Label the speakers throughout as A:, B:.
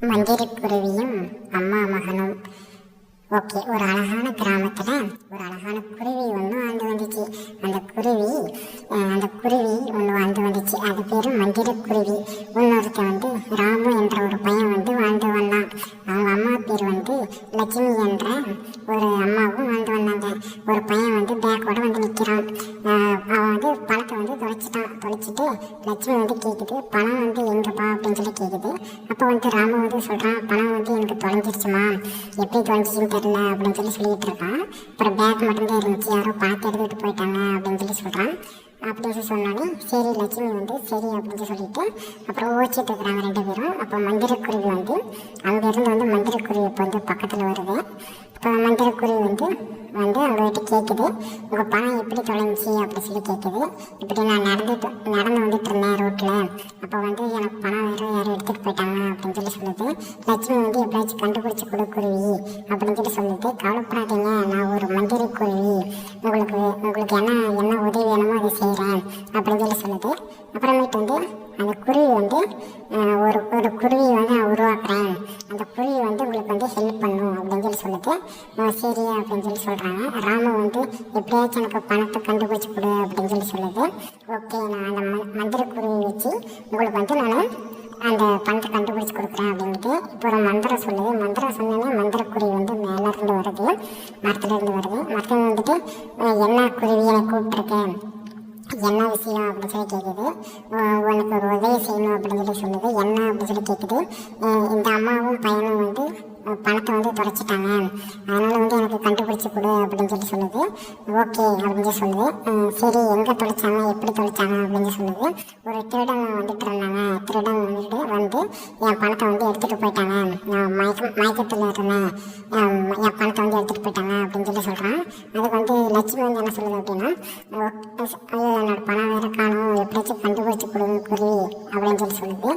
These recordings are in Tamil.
A: மந்திரிக்குருவியும் அம்மா மகனும். ஓகே ஒரு அழகான கிராமத்தில் ஒரு அழகான குருவி ஒன்று வாழ்ந்து வந்துச்சு. அந்த குருவி அந்த குருவி ஒன்று வாழ்ந்து வந்துச்சு. அது பேர் மந்திரக்குருவி. இன்னொருத்த வந்து ராமு என்ற ஒரு பையன் வந்து வாழ்ந்து வந்தான். அவங்க அம்மா பேர் வந்து லட்சுமி என்ற ஒரு அம்மாவும் வாழ்ந்து வந்தாங்க. ஒரு பையன் வந்து பேக்கோட வந்து நிற்கிறான் அவன் வந்து பணத்தை வந்து தொலைச்சிட்டான். தொலைச்சிட்டு லட்சுமி வந்து கேட்குது பணம் எங்கப்பா அப்படின்னு சொல்லி கேட்குது அப்போ வந்து ராமு வந்து சொல்கிறான் பணம் வந்து எனக்கு தொலைஞ்சிருச்சுமா. எப்படி தொலைஞ்சிச்சுன்னு தெரியல அப்படின்னு சொல்லி சொல்லிட்டு இருக்கான். அப்புறம் பேக் மட்டும்தான் இருந்துச்சு. யாரோ பார்த்து எடுத்துக்கிட்டு போயிட்டாங்க அப்படின்னு சொல்லி சொல்கிறான் அப்படின்னு சொல்லி சொன்னோடனே சரி லட்சுமி வந்து சரி அப்படின்னு சொல்லிட்டு அப்புறம் ஓச்சிட்டு இருக்கிறாங்க ரெண்டு பேரும். அப்போ மந்திரக்குருவி வந்து அங்கேருந்து வந்து மந்திரக்குருவி இப்போ வந்து பக்கத்தில் வருது. இப்போ மந்திரக்குருவி வந்து வந்து அவங்ககிட்ட கேட்குது உங்கள் பணம் எப்படி தொலைஞ்சி அப்படி சொல்லி கேட்குது இப்படி நான் நடந்து நடந்து வந்துட்டு இருந்தேன் ரோட்டில் அப்போ வந்து எனக்கு பணம் வேறு யாரும் எடுத்துகிட்டு போயிட்டாங்க அப்படின்னு சொல்லி சொல்லுது. லட்சுமி வந்து எப்படியாச்சும் கண்டுபிடிச்சி கொடு குருவி அப்படின்னு சொல்லி சொல்லுது. கவலைப்படாதீங்க நான் ஒரு மந்திரி குருவி. உங்களுக்கு உங்களுக்கு என்ன என்ன உதவி வேணுமோ அதை செய்கிறேன் அப்படின்னு சொல்லி சொல்லுது. அப்புறமேட்டு வந்து அந்த குருவி வந்து ஒரு ஒரு குருவி வந்து நான் உருவாக்குறேன். அந்த குருவி வந்து உங்களுக்கு வந்து ஹெல்ப் பண்ணும் அப்படின்னு சொல்லி சொல்லுது சரி அப்படின்னு சொல்லி சொல்கிறாங்க ராமு வந்து எப்படியாச்சும் எனக்கு பணத்தை கண்டுபிடிச்சி கொடு அப்படின்னு சொல்லி சொல்லுது. ஓகே நான் அந்த ம மந்திர குருவி வச்சு உங்களுக்கு வந்து நான் அந்த பணத்தை கண்டுபிடிச்சி கொடுக்குறேன் அப்படின்ட்டு இப்போ ஒரு மந்திரம் சொல்லுது. மந்திரம் சொன்னோன்னே மந்திரக்குருவி வந்து மேலே இருந்து வருது மரத்துலேருந்து வருது. மரத்துல வந்துட்டு என்ன குருவி எனக்கு கூப்பிட்ருக்கேன் என்ன விஷயம்? அப்படின்னு சொல்லி கேட்குது உனக்கு ஒரு உதவி செய்யணும் அப்படின்னு சொல்லி சொல்லுது. என்ன அப்படின்னு சொல்லி கேட்குது இந்த அம்மாவும் பையனும் வந்து பணத்தை வந்து தொலைச்சிட்டாங்க அதனால் வந்து எனக்கு கண்டுபிடிச்சி கொடு அப்படின்னு சொல்லி சொல்லுது. ஓகே அப்படின்னு சொல்லி சொல்லுது. சரி எங்கே தொலைச்சாங்க எப்படி தொலைச்சாங்க அப்படின்னு சொல்லுது. ஒரு திருடன் வந்துட்டு இருந்தாங்க. திருடன் வந்துட்டு வந்து என் பணத்தை வந்து எடுத்துகிட்டு போயிட்டாங்க. நான் மயக்க மயக்கத்தில் இருந்தேன். என் பணத்தை வந்து எடுத்துகிட்டு போயிட்டாங்க அப்படின்னு சொல்லி சொல்கிறான் அதுக்கு வந்து லட்சுமி வந்து என்ன சொல்லுது அப்படின்னா "ஓ, ஐயோ என்னோட பணம் வேறு காணும். எப்படியாச்சும் கண்டுபிடிச்சி கொடுங்க குருவி அப்படின்னு சொல்லி சொல்லுது.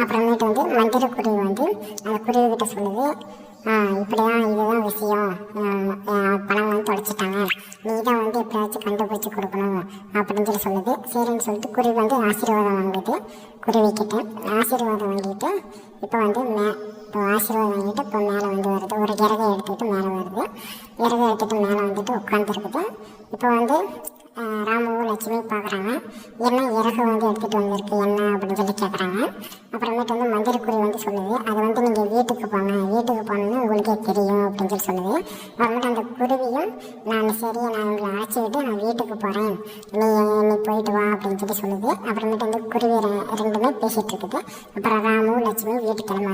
A: அப்புறமேட்டு வந்து மந்திர குருவி வந்து அந்த குருவிக்கிட்ட சொல்லுது. இப்படிதான் இதுதான் விஷயம். பணம் வந்து தொலைச்சிட்டாங்க நீ தான் வந்து எப்படியாச்சும் கண்டுபிடிச்சி கொடுக்கணும் அப்படின்னு சொல்லி சொல்லுது. சரின்னு சொல்லிட்டு குருவி வந்து ஆசீர்வாதம் வாங்குது குருவிக்கிட்ட ஆசீர்வாதம் வாங்கிட்டு இப்போ வந்து மே இப்போ ஆசீர்வாதம் வாங்கிட்டு இப்போ மேலே வந்து வருது. ஒரு இறகை எடுத்துக்கிட்டு மேலே வருது. இறகை எடுத்துகிட்டு மேலே வந்துட்டு உட்காந்துருக்குது இப்போ வந்து ராமுவும் லட்சுமி பார்க்குறாங்க என்ன இறகு வந்து எடுத்துகிட்டு வந்திருக்கு என்ன அப்படின்னு சொல்லி கேட்குறாங்க அப்புறமேட்டு வந்து மந்திரக்குறி வந்து சொல்லுது. அது வந்து நீங்கள் வீட்டுக்கு போங்க வீட்டுக்கு போனோன்னு உங்களுக்கே தெரியும் அப்படின்னு சொல்லி சொல்லுது. அப்புறமேட்டு அந்த குருவியும் நான் சரி நான் உங்களை அழைச்சிக்கிட்டு நான் வீட்டுக்கு போகிறேன் நீ நீ போயிட்டு வா அப்படின்னு சொல்லி சொல்லுது. அப்புறமேட்டு வந்து குருவி ரெண்டுமே பேசிகிட்டு இருக்குது. அப்புறம் ராமு லட்சுமி வீட்டுக்கு கிளம்பி